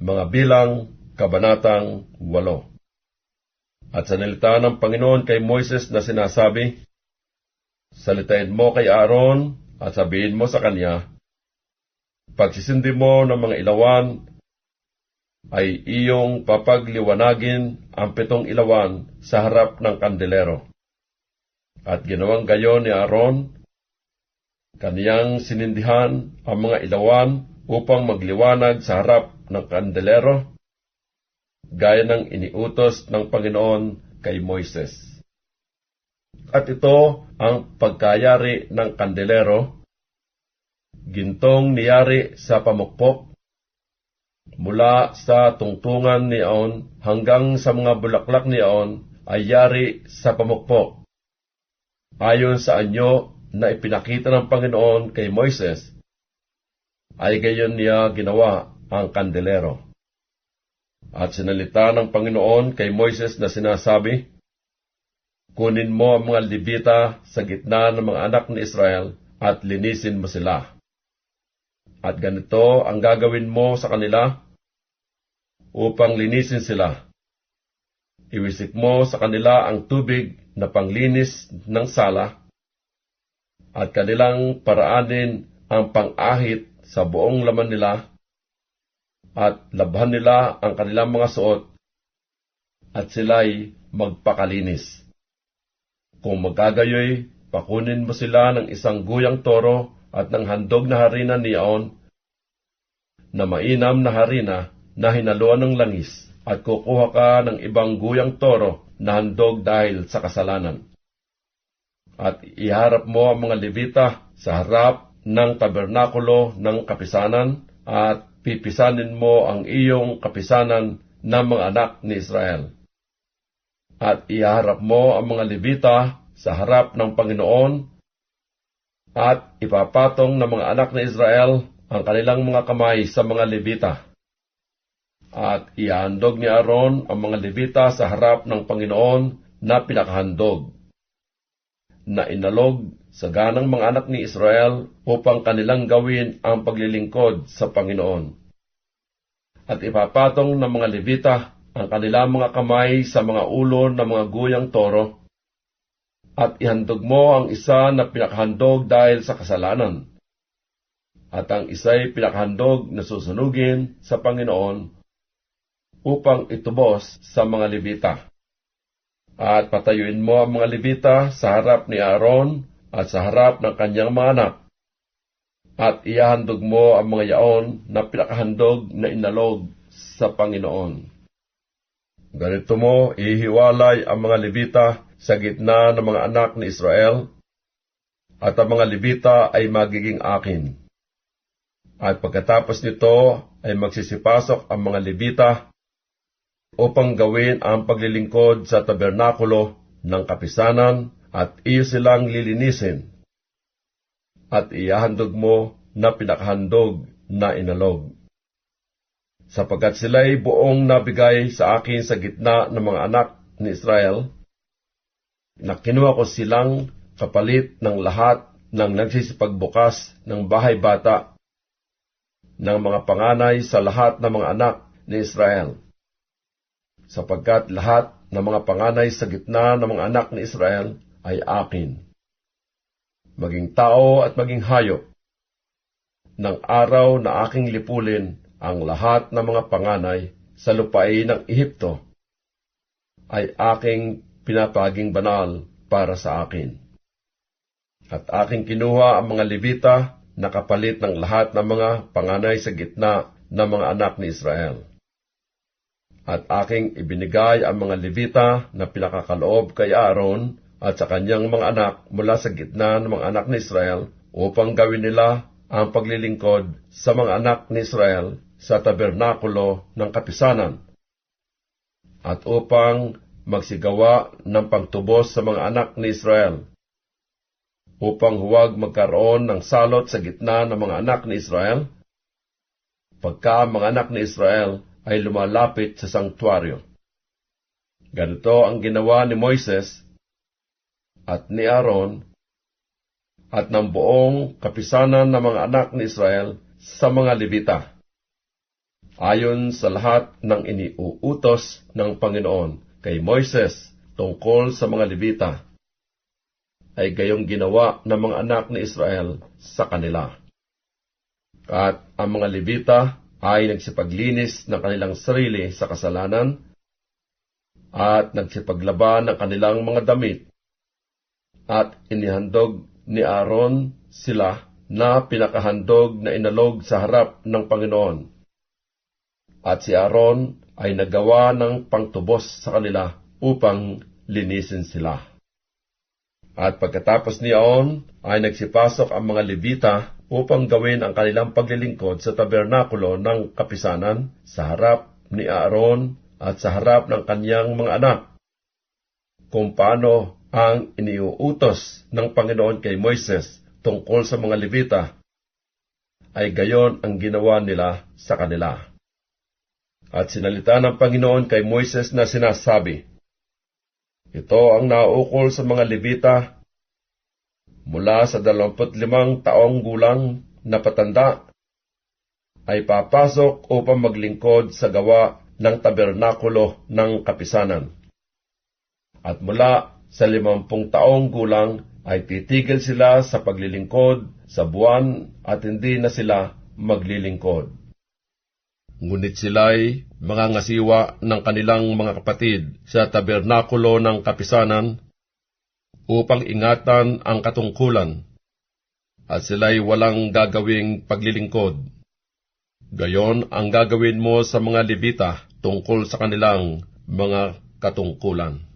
Mga bilang, Kabanatang 8 At sa nilita ng Panginoon kay Moises na sinasabi, Salitain mo kay Aaron at sabihin mo sa kanya, Pagsisindi mo ng mga ilawan, ay iyong papagliwanagin ang pitong ilawan sa harap ng kandelero. At ginawang gayon ni Aaron, kaniyang sinindihan ang mga ilawan upang magliwanag sa harap ng kandelero, gaya ng iniutos ng Panginoon kay Moises. At ito ang pagkayari ng kandelero, gintong niyari sa pamukpok, mula sa tungtungan niyon hanggang sa mga bulaklak niyon ay yari sa pamukpok. Ayon sa anyo na ipinakita ng Panginoon kay Moises, ay gayon niya ginawa ang kandelero. At sinalita ng Panginoon kay Moises na sinasabi, Kunin mo ang mga Libita sa gitna ng mga anak ni Israel at linisin mo sila. At ganito ang gagawin mo sa kanila upang linisin sila. Iwisik mo sa kanila ang tubig na panglinis ng sala at kanilang paraanin ang pang-ahit sa buong laman nila at labhan nila ang kanilang mga suot at sila'y magpakalinis. Kung magagayoy, pakunin mo sila ng isang guyang toro at ng handog na harina niyaon na mainam na harina na hinaluan ng langis at kukuha ka ng ibang guyang toro na handog dahil sa kasalanan. At iharap mo ang mga levita sa harap ng tabernakulo ng kapisanan at pipisanin mo ang iyong kapisanan ng mga anak ni Israel. At iharap mo ang mga levita sa harap ng Panginoon at ipapatong ng mga anak ni Israel ang kanilang mga kamay sa mga levita. At ihandog ni Aaron ang mga levita sa harap ng Panginoon na pinakahandog, na inalog sa ganang mga anak ni Israel upang kanilang gawin ang paglilingkod sa Panginoon. At ipapatong ng mga levita ang kanilang mga kamay sa mga ulo ng mga guyang toro, at ihandog mo ang isa na pinakahandog dahil sa kasalanan, at ang isa'y pinakahandog na susunugin sa Panginoon upang itubos sa mga levita. At patayuin mo ang mga levita sa harap ni Aaron at sa harap ng kanyang mga anak. At iyahandog mo ang mga yaon na pinakahandog na inalog sa Panginoon. Ganito mo ihiwalay ang mga Levita sa gitna ng mga anak ni Israel, at ang mga Levita ay magiging akin. At pagkatapos nito ay magsisipasok ang mga Levita upang gawin ang paglilingkod sa tabernakulo ng kapisanan at iyo silang lilinisin, at iyahandog mo na pinakahandog na inalog. Sapagkat sila'y buong nabigay sa akin sa gitna ng mga anak ni Israel, na kinuha ko silang kapalit ng lahat ng nagsisipagbukas ng bahay bata ng mga panganay sa lahat ng mga anak ni Israel. Sapagkat lahat ng mga panganay sa gitna ng mga anak ni Israel ay akin. Maging tao at maging hayop, ng araw na aking lipulin ang lahat ng mga panganay sa lupain ng Ehipto, ay aking pinapaging banal para sa akin. At aking kinuha ang mga Levita na kapalit ng lahat ng mga panganay sa gitna ng mga anak ni Israel. At aking ibinigay ang mga Levita na pinakakaloob kay Aaron at sa kanyang mga anak mula sa gitna ng mga anak ni Israel upang gawin nila ang paglilingkod sa mga anak ni Israel sa tabernakulo ng kapisanan. At upang magsigawa ng pagtubos sa mga anak ni Israel upang huwag magkaroon ng salot sa gitna ng mga anak ni Israel pagka mga anak ni Israel ay lumalapit sa sanktuaryo. Ganito ang ginawa ni Moises at ni Aaron at ng buong kapisanan ng mga anak ni Israel sa mga Levita. ayon sa lahat ng iniuutos ng Panginoon kay Moises tungkol sa mga Levita, ay gayong ginawa ng mga anak ni Israel sa kanila. At ang mga Levita ay nagsipaglinis ng kanilang sarili sa kasalanan at nagsipaglaban ng kanilang mga damit at inihandog ni Aaron sila na pinakahandog na inalog sa harap ng Panginoon. At si Aaron ay nagawa ng pangtubos sa kanila upang linisin sila. At pagkatapos ni Aon ay nagsipasok ang mga Levita upang gawin ang kanilang paglilingkod sa tabernakulo ng kapisanan sa harap ni Aaron at sa harap ng kanyang mga anak. Kung paano ang iniuutos ng Panginoon kay Moises tungkol sa mga Levita, ay gayon ang ginawa nila sa kanila. At sinalita ng Panginoon kay Moises na sinasabi, Ito ang naukol sa mga Levita mula sa dalawamput limang taong gulang na patanda ay papasok upang maglingkod sa gawa ng tabernakulo ng kapisanan. At mula sa limampung taong gulang ay titigil sila sa paglilingkod sa buwan at hindi na sila maglilingkod. Ngunit sila'y mga ngasiwa ng kanilang mga kapatid sa tabernakulo ng kapisanan upang ingatan ang katungkulan at sila'y walang gagawing paglilingkod. Gayon ang gagawin mo sa mga Levita tungkol sa kanilang mga katungkulan.